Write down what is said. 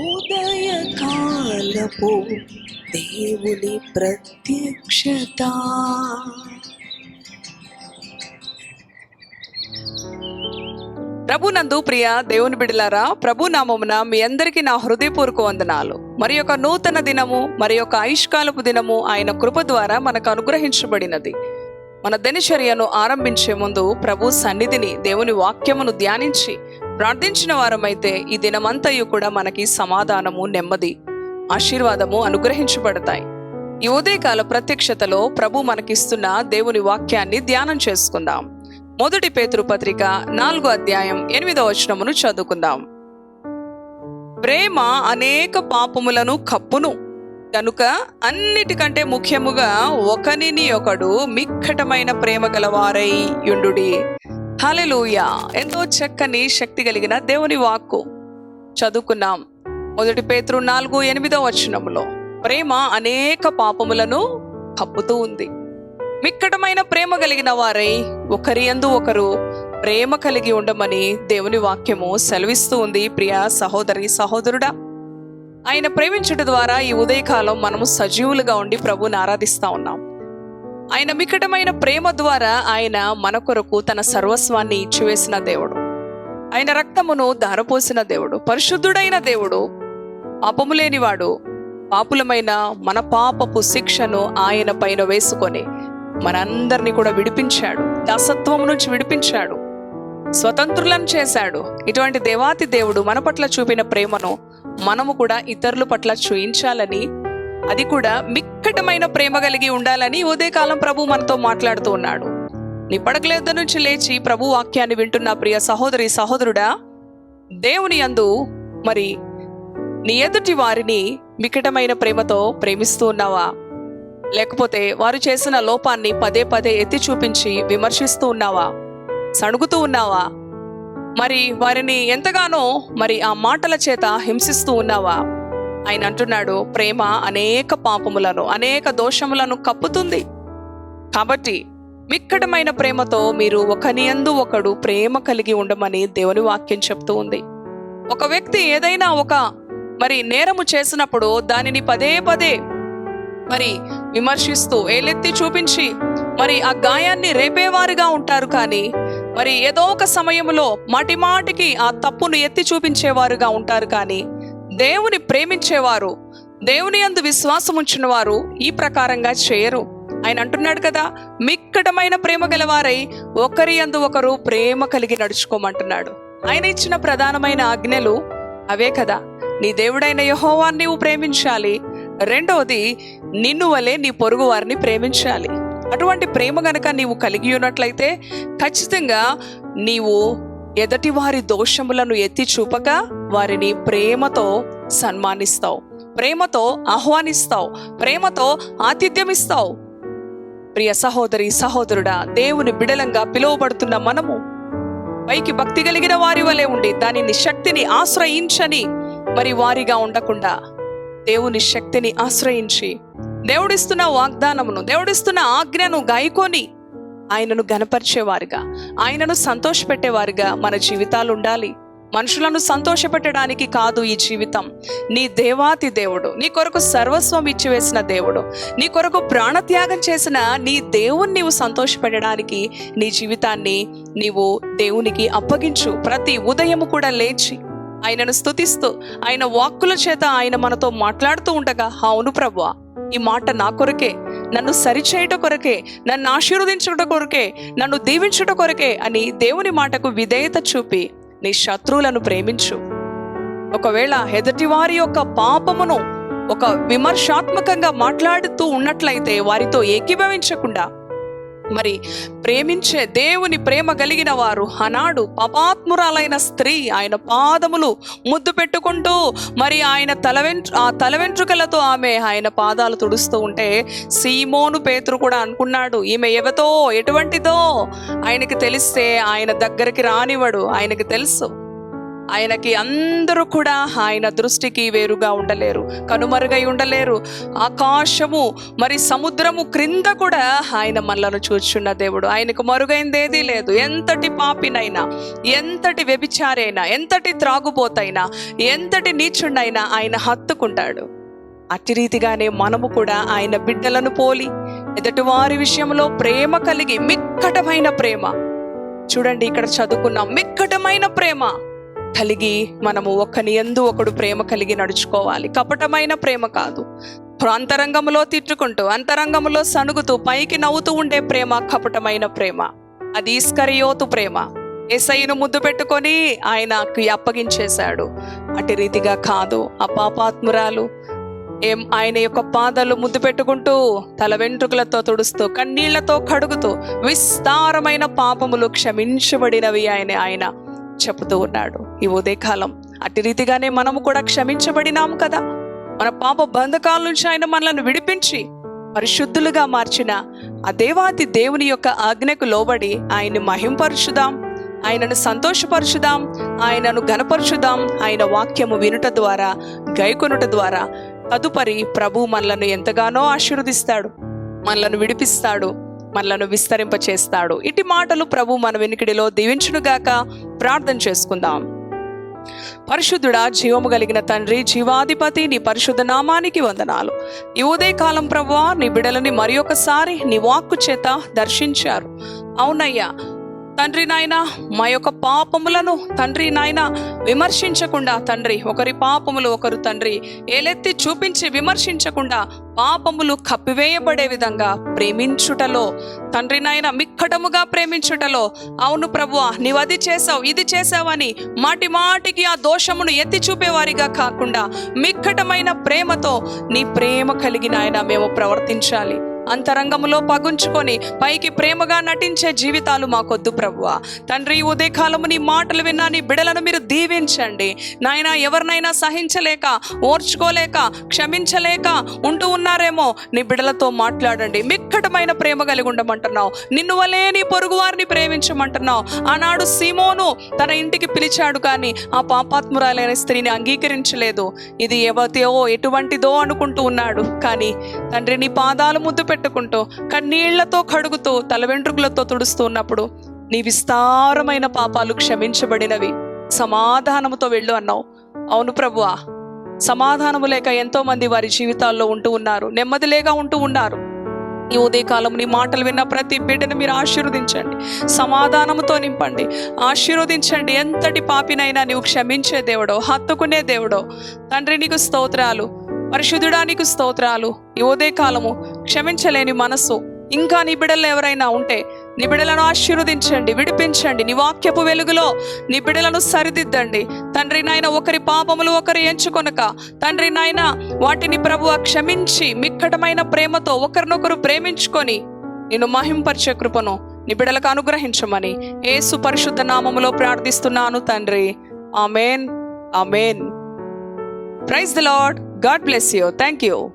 ఉదయకాలపు దేవుని ప్రత్యక్షత. ప్రభునందు ప్రియ దేవుని బిడలారా ప్రభు నామమున మీ అందరికీ నా హృదయపూర్వక వందనాలు. మరి యొక్క నూతన దినము మరి యొక్క ఆయుష్కాలపు దినము ఆయన కృప ద్వారా మనకు అనుగ్రహించబడినది. మన దినచర్యను ఆరంభించే ముందు ప్రభు సన్నిధిని దేవుని వాక్యమును ధ్యానించి ప్రార్థించిన వారమైతే ఈ దినమంతయు కూడా మనకి సమాధానము నెమ్మది ఆశీర్వాదము అనుగ్రహించబడతాయి. ఈ ఉదయకాల ప్రత్యక్షతలో ప్రభు మనకిస్తున్న దేవుని వాక్యాన్ని ధ్యానం చేసుకుందాం. మొదటి పేతురు పత్రిక నాలుగో అధ్యాయం ఎనిమిదో వచనమును చదువుకుందాం. ప్రేమ అనేక పాపములను కప్పును. కనుక అన్నిటికంటే ముఖ్యముగా ఒకనిని ఒకడు మిక్కటమైన ప్రేమ గలవారై యుండుడి. హలెలూయ ఎంతో చక్కని శక్తి కలిగిన దేవుని వాక్కు చదువుకున్నాం. మొదటి పేతురు నాలుగు ఎనిమిదో వచనములో ప్రేమ అనేక పాపములను కప్పుతూ ఉంది. మిక్కటమైన ప్రేమ కలిగిన వారై ఒకరి యందు ఒకరు ప్రేమ కలిగి ఉండమని దేవుని వాక్యము సెలవిస్తూ ఉంది ప్రియ సహోదరి సహోదరుడా. ఆయన ప్రేమించుట ద్వారా ఈ ఉదయకాలం మనము సజీవులుగా ఉండి ప్రభుని ఆరాధిస్తా ఉన్నాం. ఆయన మికటమైన ప్రేమ ద్వారా ఆయన మన కొరకు తన సర్వస్వాన్ని ఇచ్చివేసిన దేవుడు. ఆయన రక్తమును ధారపోసిన దేవుడు పరిశుద్ధుడైన దేవుడు పాపము లేనివాడు పాపులమైన మన పాపపు శిక్షను ఆయన పైన వేసుకొని మనందరినీ కూడా విడిపించాడు దాసత్వం నుంచి విడిపించాడు స్వతంత్రులను చేశాడు. ఇటువంటి దేవాతి దేవుడు మన పట్ల చూపిన ప్రేమను మనము కూడా ఇతరుల పట్ల చూయించాలని అది కూడా మిక్కటమైన ప్రేమ కలిగి ఉండాలని ఉదయకాలం ప్రభు మనతో మాట్లాడుతూ ఉన్నాడు. నీ పడకలేద్ద నుంచి లేచి ప్రభు వాక్యాన్ని వింటున్న ప్రియ సహోదరి సహోదరుడా దేవుని యందు మరి నీ ఎదుటి వారిని మికటమైన ప్రేమతో ప్రేమిస్తూ ఉన్నావా? లేకపోతే వారు చేసిన లోపాన్ని పదే పదే ఎత్తి చూపించి విమర్శిస్తూ ఉన్నావా? సణుగుతూ ఉన్నావా? మరి వారిని ఎంతగానో మరి ఆ మాటల చేత హింసిస్తూ ఉన్నావా? ఆయన అంటున్నాడు ప్రేమ అనేక పాపములను అనేక దోషములను కప్పుతుంది. కాబట్టి మిక్కటమైన ప్రేమతో మీరు ఒకనియందు ఒకడు ప్రేమ కలిగి ఉండమని దేవుని వాక్యం చెప్తూ ఉంది. ఒక వ్యక్తి ఏదైనా ఒక మరి నేరము చేసినప్పుడు దానిని పదే పదే మరి విమర్శిస్తూ ఏలెత్తి చూపించి మరి ఆ గాయాన్ని రేపేవారుగా ఉంటారు కానీ మరి ఏదో ఒక సమయంలో మాటిమాటికి ఆ తప్పును ఎత్తి చూపించేవారుగా ఉంటారు కానీ దేవుని ప్రేమించేవారు దేవుని అందు విశ్వాసం ఉంచిన వారు ఈ ప్రకారంగా చేయరు. ఆయన అంటున్నాడు కదా మిక్కటమైన ప్రేమ గలవారై ఒకరి అందు ఒకరు ప్రేమ కలిగి నడుచుకోమంటున్నాడు. ఆయన ఇచ్చిన ప్రధానమైన ఆజ్ఞలు అవే కదా నీ దేవుడైన యహోవాన్ని నీవు ప్రేమించాలి. రెండవది నిన్ను వలె నీ పొరుగు వారిని ప్రేమించాలి. అటువంటి ప్రేమ గనక నీవు కలిగి ఉన్నట్లయితే ఖచ్చితంగా నీవు ఎదటి వారి దోషములను ఎత్తి చూపక వారిని ప్రేమతో సన్మానిస్తావు. ప్రేమతో ఆహ్వానిస్తావు. ప్రేమతో ఆతిథ్యం ఇస్తావు ప్రియ సహోదరి సహోదరుడా దేవుని బిడలంగా పిలువబడుతున్న మనము పైకి భక్తి కలిగిన వారి వలె ఉండి దానిని శక్తిని ఆశ్రయించని మరి వారిగా ఉండకుండా దేవుని శక్తిని ఆశ్రయించి దేవుడిస్తున్న వాగ్దానమును దేవుడిస్తున్న ఆజ్ఞను గాయకొని ఆయనను గనపరిచేవారుగా ఆయనను సంతోషపెట్టేవారుగా మన జీవితాలు ఉండాలి. మనుషులను సంతోషపెట్టడానికి కాదు ఈ జీవితం. నీ దేవాతి దేవుడు నీ కొరకు సర్వస్వం ఇచ్చివేసిన దేవుడు నీ కొరకు ప్రాణత్యాగం చేసిన నీ దేవుణ్ణి నీవు సంతోషపెట్టడానికి నీ జీవితాన్ని నీవు దేవునికి అప్పగించు. ప్రతి ఉదయము కూడా లేచి ఆయనను స్తుతిస్తూ ఆయన వాక్కుల చేత ఆయన మనతో మాట్లాడుతూ ఉండగా అవును ప్రభువా ఈ మాట నా కొరకే. నన్ను సరిచేయట కొరకే నన్ను ఆశీర్వదించుట కొరకే నన్ను దీవించుట కొరకే అని దేవుని మాటకు విధేయత చూపి నీ శత్రువులను ప్రేమించు. ఒకవేళ ఎదుటివారి యొక్క పాపమును ఒక విమర్శాత్మకంగా మాట్లాడుతూ ఉన్నట్లయితే వారితో ఏకీభవించకుండా మరి ప్రేమించే దేవుని ప్రేమ కలిగిన వారు ఆనాడు పాపాత్మురాలైన స్త్రీ ఆయన పాదములు ముద్దు పెట్టుకుంటూ మరి ఆయన తల వెంట్రు ఆ తల వెంట్రుకలతో ఆమె ఆయన పాదాలు తుడుస్తూ ఉంటే సీమోను పేతురు కూడా అనుకున్నాడు ఈమె ఎవతో? ఎటువంటిదో? ఆయనకి తెలిస్తే ఆయన దగ్గరికి రానివ్వడు ఆయనకి తెలుసు. ఆయనకి అందరూ కూడా ఆయన దృష్టికి వేరుగా ఉండలేరు కనుమరుగై ఉండలేరు. ఆకాశము మరి సముద్రము క్రింద కూడా ఆయన మనలను చూచున్న దేవుడు. ఆయనకు మరుగైంది ఏదీ లేదు. ఎంతటి పాపినైనా ఎంతటి వ్యభిచారైనా ఎంతటి త్రాగుబోతైనా ఎంతటి నీచుండైనా ఆయన హత్తుకుంటాడు. అట్టి రీతిగానే మనము కూడా ఆయన బిడ్డలను పోలి ఎదుటివారి విషయంలో ప్రేమ కలిగి మిక్కటమైన ప్రేమ. చూడండి ఇక్కడ చదువుకున్నాం. మిక్కటమైన ప్రేమ. కలిగి మనము ఒకని ఎందు ఒకడు ప్రేమ కలిగి నడుచుకోవాలి. కపటమైన ప్రేమ కాదు. అంతరంగంలో తిట్టుకుంటూ అంతరంగంలో సణుగుతూ పైకి నవ్వుతూ ఉండే ప్రేమ కపటమైన ప్రేమ. అది ఇస్కరియోతు ప్రేమ. ఎసైను ముద్దు పెట్టుకొని ఆయనకి అప్పగించేశాడు. అటు రీతిగా కాదు. ఆ పాపాత్మురాలు ఏం ఆయన యొక్క పాదాలు ముద్దు పెట్టుకుంటూ తల వెంట్రుకలతో తుడుస్తూ కన్నీళ్ళతో కడుగుతూ విస్తారమైన పాపములు క్షమించబడినవి ఆయన ఆయన. చెబుతూ ఉన్నాడు. ఈ ఉదయకాలం అట్టి రీతిగానే మనము కూడా క్షమించబడినాము కదా. మన పాప బంధకాల నుంచి ఆయన మనల్ని విడిపించి పరిశుద్ధులుగా మార్చిన ఆ దేవాతి దేవుని యొక్క ఆజ్ఞకు లోబడి ఆయన్ని మహింపరుచుదాం ఆయనను సంతోషపరచుదాం ఆయనను గనపరచుదాం ఆయన వాక్యము వినుట ద్వారా గైకొనుట ద్వారా తదుపరి ప్రభు మనలను ఎంతగానో ఆశీర్వదిస్తాడు మనలను విడిపిస్తాడు మనలను విస్తరింప చేస్తాడు ఇటు మాటలు ప్రభు మన వెనుకడిలో దీవించునుగాక. ప్రార్థన చేసుకుందాం. పరిశుద్ధుడా జీవము కలిగిన తండ్రి జీవాధిపతి నీ పరిశుద్ధ నామానికి వందనాలు. ఈ ఉదయకాలం ప్రభువా నీ బిడలని మరి ఒకసారి నీ వాక్కు చేత దర్శించారు. అవునయ్యా తండ్రి నాయన మా యొక్క పాపములను తండ్రి నాయన విమర్శించకుండా తండ్రి ఒకరి పాపములు ఒకరు తండ్రి ఏలెత్తి చూపించి విమర్శించకుండా పాపములు కప్పివేయబడే విధంగా ప్రేమించుటలో తండ్రి నాయన మిక్కటముగా ప్రేమించుటలో అవును ప్రభువా నీవు అది చేసావు ఇది చేసావని మాటి మాటికి ఆ దోషమును ఎత్తి చూపేవారిగా కాకుండా మిక్కటమైన ప్రేమతో నీ ప్రేమ కలిగిన ఆయన మేము ప్రవర్తించాలి. అంతరంగములో పగుంచుకొని పైకి ప్రేమగా నటించే జీవితాలు మాకొద్దు ప్రభువ. తండ్రి ఉదయకాలము నీ మాటలు విన్నా నీ బిడలను మీరు దీవించండి. నాయన ఎవరినైనా సహించలేక ఓర్చుకోలేక క్షమించలేక ఉంటూ ఉన్నారేమో నీ బిడలతో మాట్లాడండి. మిక్కటమైన ప్రేమ కలిగి ఉండమంటున్నావు. నిన్ను వలే నీ పొరుగు వారిని ప్రేమించమంటున్నావు. ఆనాడు సీమోను తన ఇంటికి పిలిచాడు కానీ ఆ పాపాత్మురాలైన స్త్రీని అంగీకరించలేదు. ఇది ఎవతో ఎటువంటిదో అనుకుంటూ ఉన్నాడు. కానీ తండ్రి నీ పాదాలు ముద్దు కట్టుకుంటూ కన్నీళ్ళతో కడుగుతూ తల వెంట్రుకలతో తుడుస్తూ ఉన్నప్పుడు నీ విస్తారమైన పాపాలు క్షమించబడినవి. సమాధానముతో వెళ్ళు అన్నావు. అవును ప్రభువా. సమాధానము లేక ఎంతో మంది వారి జీవితాల్లో ఉంటూ ఉన్నారు. నెమ్మది లేక ఉంటూ ఉన్నారు. ఈ ఉదయకాలం నీ మాటలు విన్న ప్రతి బిడ్డను మీరు ఆశీర్వదించండి. సమాధానముతో నింపండి. ఆశీర్వదించండి. ఎంతటి పాపినైనా నీవు క్షమించే దేవుడో హత్తుకునే దేవుడో. తండ్రి నీకు స్తోత్రాలు. పరిశుద్ధుడా నీకు స్తోత్రాలు. ఈ ఉదయకాలము క్షమించలేని మనస్సు. ఇంకా నీ ఎవరైనా ఉంటే నీ ఆశీర్వదించండి విడిపించండి. నీ వాక్యపు వెలుగులో నీ సరిదిద్దండి. తండ్రి నాయన ఒకరి పాపములు ఒకరు ఎంచుకొనక తండ్రి నాయన వాటిని ప్రభువ క్షమించి మిక్కటమైన ప్రేమతో ఒకరినొకరు ప్రేమించుకొని నిన్ను మహింపరిచే కృపను నీ అనుగ్రహించమని ఏసు పరిశుద్ధ నామములో ప్రార్థిస్తున్నాను తండ్రి. Amen. Amen. Praise the lord. God bless you. Thank you